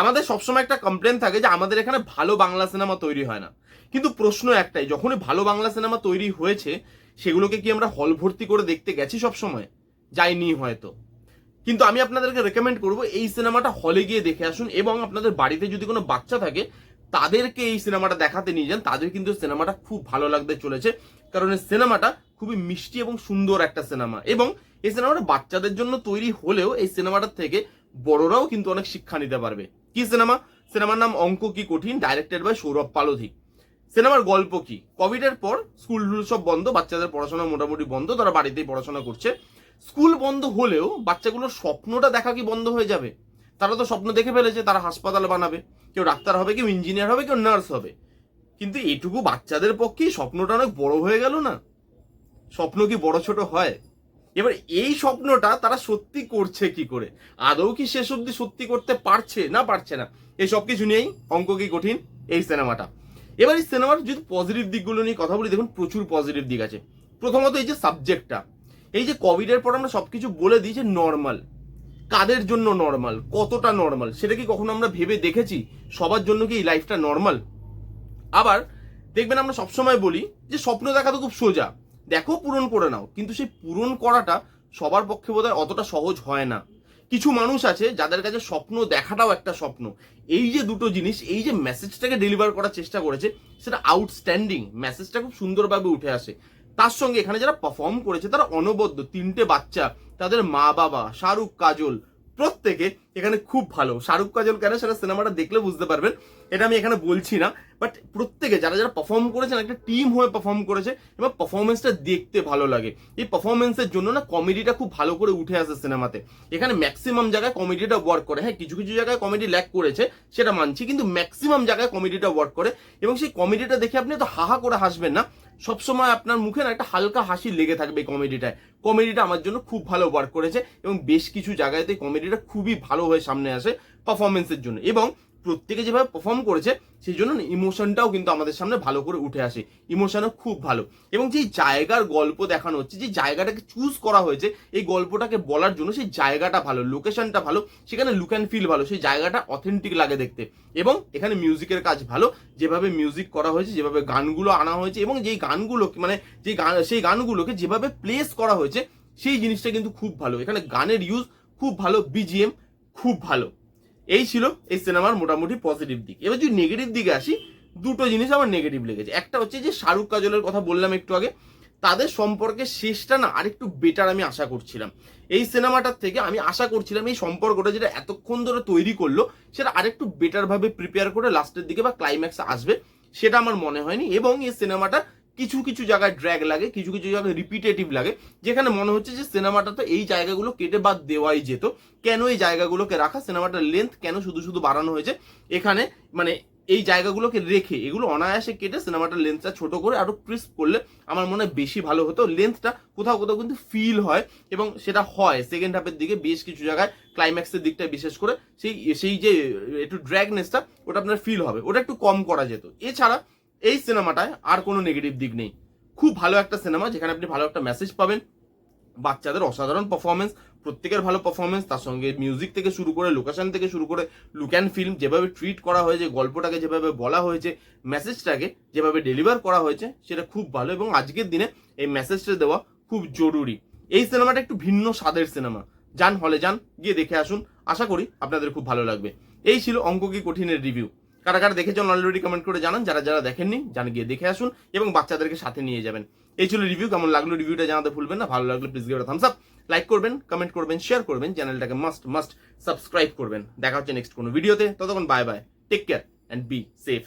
আমাদের সবসময় একটা কমপ্লেন থাকে যে আমাদের এখানে ভালো বাংলা সিনেমা তৈরি হয় না। কিন্তু প্রশ্ন একটাই, যখনই ভালো বাংলা সিনেমা তৈরি হয়েছে, সেগুলোকে কি আমরা হল ভর্তি করে দেখতে গেছি সবসময়? যাইনি হয়তো। কিন্তু আমি আপনাদেরকে রেকমেন্ড করব, এই সিনেমাটা হলে গিয়ে দেখে আসুন এবং আপনাদের বাড়িতে যদি কোনো বাচ্চা থাকে, তাদেরকে এই সিনেমাটা দেখাতে নিয়ে যান। তাদের কিন্তু সিনেমাটা খুব ভালো লাগতে চলেছে। কারণ এই সিনেমাটা খুবই মিষ্টি এবং সুন্দর একটা সিনেমা এবং এই সিনেমাটা বাচ্চাদের জন্য তৈরি হলেও এই সিনেমাটার থেকে বড়রাও কিন্তু অনেক শিক্ষা নিতে পারবে। কি সিনেমা? সিনেমার নাম অঙ্ক কি কঠিন ডাইরেক্টেড বাই সৌরভ পালোধি। সিনেমার গল্প কি? কোভিডের পর স্কুল সব বন্ধ, বাচ্চাদের পড়াশোনা মোটামুটি বন্ধ, তারা বাড়িতেই পড়াশোনা করছে। স্কুল বন্ধ হলেও বাচ্চাগুলোর স্বপ্নটা দেখা কি বন্ধ হয়ে যাবে? তারা তো স্বপ্ন দেখে ফেলেছে, তারা হাসপাতাল বানাবে। কেউ ডাক্তার হবে, কেউ ইঞ্জিনিয়ার হবে, কেউ নার্স হবে। কিন্তু এটুকু বাচ্চাদের পক্ষেই স্বপ্নটা অনেক বড় হয়ে গেল না? স্বপ্ন কি বড় ছোট হয়? এবার এই স্বপ্নটা তারা সত্যি করছে কি করে? আদৌ কি শেষ অব্দি সত্যি করতে পারছে না পারছে না? এই সব কিছু নিয়েই অঙ্ক কি কঠিন এই সিনেমাটা। এবার এই সিনেমার যদি পজিটিভ দিকগুলো নিয়ে কথা বলি, দেখুন প্রচুর পজিটিভ দিক আছে। প্রথমত এই যে সাবজেক্টটা এই যে কোভিডের পর আমরা সবকিছু বলে দিই যে নর্মাল কাদের জন্য নর্মাল কতটা নর্মাল সেটা কি কখনো আমরা ভেবে দেখেছি? সবার জন্য কি এই লাইফটা নর্মাল আবার দেখবেন আমরা সবসময় বলি যে স্বপ্ন দেখা তো খুব সোজা। দেখো পূরণ করে নাও। কিন্তু সেই পূরণ করাটা সবার পক্ষে বোধহয় অতটা সহজ হয় না। কিছু মানুষ আছে যাদের কাছে স্বপ্ন দেখাটাও একটা স্বপ্ন। এই যে দুটো জিনিস, এই যে মেসেজটাকে ডেলিভার করার চেষ্টা করেছে, সেটা আউটস্ট্যান্ডিং মেসেজটা খুব সুন্দরভাবে উঠে আসে। তার সঙ্গে এখানে যারা পারফর্ম করেছে, তারা অনবদ্য। তিনটে বাচ্চা, তাদের মা বাবা শাহরুখ, কাজল প্রত্যেকে এখানে খুব ভালো। শাহরুখ কাজল কেন সেটা সিনেমাটা দেখলে বুঝতে পারবেন। এটা আমি এখানে বলছি না বাট প্রত্যেকে যারা যারা পারফর্ম করেছেন, একটা টিম হয়ে পারফর্ম করেছে এবং পারফরমেন্সটা দেখতে ভালো লাগে। এই পারফরমেন্সের জন্য না কমেডিটা খুব ভালো করে উঠে আসে সিনেমাতে। এখানে ম্যাক্সিমাম জায়গায় কমেডিটা ওয়ার্ক করে। হ্যাঁ কিছু কিছু জায়গায় কমেডি ল্যাক করেছে, সেটা মানছি, কিন্তু ম্যাক্সিমাম জায়গায় কমেডিটা ওয়ার্ক করে। এবং সেই কমেডিটা দেখে আপনি তো হাহা করে হাসবেন না সবসময় আপনার মুখে না একটা হালকা হাসি লেগে থাকবে এই কমেডিটায় কমেডিটা আমার জন্য খুব ভালো ওয়ার্ক করেছে এবং বেশ কিছু জায়গাতে কমেডিটা খুবই ভালো হয়ে সামনে আসে পারফরমেন্সের জন্য। এবং প্রত্যেকে যেভাবে পারফর্ম করেছে, সেই জন্য ইমোশনটাও কিন্তু আমাদের সামনে ভালো করে উঠে আসে। ইমোশনও খুব ভালো। এবং যেই জায়গার গল্প দেখানো হচ্ছে, যে জায়গাটাকে চুজ করা হয়েছে, এই গল্পটাকে বলার জন্য সেই জায়গাটা ভালো লোকেশনটা ভালো, সেখানে লুক অ্যান্ড ফিল ভালো, সেই জায়গাটা অথেন্টিক লাগে দেখতে। এবং এখানে মিউজিকের কাজ ভালো, যেভাবে মিউজিক করা হয়েছে, যেভাবে গানগুলো আনা হয়েছে, এবং যেই গানগুলো মানে যে গান, সেই গানগুলোকে যেভাবে প্লেস করা হয়েছে, সেই জিনিসটা কিন্তু খুব ভালো। এখানে গানের ইউজ খুব ভালো বিজিএম খুব ভালো। এই ছিল এই সিনেমার মোটামুটি পজিটিভ দিক। এবার যদি নেগেটিভ দিকে আসি, দুটো জিনিস আমার নেগেটিভ লেগেছে। একটা হচ্ছে যে শাহরুখ কাজলের কথা বললাম একটু আগে, তাদের সম্পর্কে শেষটা না আরেকটু বেটার আমি আশা করছিলাম। এই সিনেমাটার থেকে আমি আশা করছিলাম এই সম্পর্কটা যেটা এতক্ষণ ধরে তৈরি করল, সেটা আরেকটু বেটার ভাবে প্রিপেয়ার করে লাস্টের দিকে বা ক্লাইম্যাক্স আসবে, সেটা আমার মনে হয়নি। এবং এই সিনেমাটা কিছু কিছু জায়গায় ড্র্যাগ লাগে, কিছু কিছু জায়গায় রিপিটেটিভ লাগে, যেখানে মনে হচ্ছে যে সিনেমাটা তো এই জায়গাগুলো কেটে বাদ দেওয়াই যেত। কেন এই জায়গাগুলোকে রাখা? সিনেমাটার লেন্থ কেন শুধু শুধু বাড়ানো হয়েছে? এখানে মানে এই জায়গাগুলোকে রেখে, এগুলো অনায়াসে কেটে সিনেমাটার লেন্থটা ছোট করে আরও ক্রিস্প করলে আমার মনে হয় বেশি ভালো হতো। লেন্থটা কোথাও কোথাও কিন্তু ফিল হয় এবং সেটা হয়। সেকেন্ড হাফের দিকে বেশ কিছু জায়গায় ক্লাইম্যাক্সের দিকটা বিশেষ করে সেই সেই যে একটু ড্র্যাগনেসটা ওটা আপনার ফিল হবে। ওটা একটু কম করা যেত। এছাড়া এই সিনেমাটায় আর কোনো নেগেটিভ দিক নেই। খুব ভালো একটা সিনেমা যেখানে আপনি ভালো একটা মেসেজ পাবেন, বাচ্চাদের অসাধারণ পারফরমেন্স প্রত্যেকের ভালো পারফরমেন্স তার সঙ্গে মিউজিক থেকে শুরু করে লোকেশন থেকে শুরু করে লুক অ্যান্ড ফিল্ম যেভাবে ট্রিট করা হয়েছে, গল্পটাকে যেভাবে বলা হয়েছে মেসেজটাকে যেভাবে ডেলিভার করা হয়েছে, সেটা খুব ভালো এবং আজকের দিনে এই মেসেজটা দেওয়া খুব জরুরি। এই সিনেমাটা একটু ভিন্ন স্বাদের সিনেমা। যান হলে যান, গিয়ে দেখে আসুন। আশা করি আপনাদের খুব ভালো লাগবে। এই ছিল অঙ্ক কি কঠিনের রিভিউ কারা কারা দেখেছেন অলরেডি কমেন্ট করে জানান। যারা যারা দেখেননি, জান গিয়ে দেখে আসুন এবং বাচ্চাদেরকে সাথে নিয়ে যাবেন। এই ছিল রিভিউ কেমন লাগল রিভিউটা জানাতে ভুলবেন না। ভালো লাগলে প্লিজ গিয়ে থামস আপ লাইক করবেন কমেন্ট করবেন শেয়ার করবেন। চ্যানেলটাকে মাস্ট মাস্ট সাবস্ক্রাইব করবেন। দেখা হচ্ছে নেক্সট কোনো ভিডিওতে ততক্ষণ bye bye take care and be safe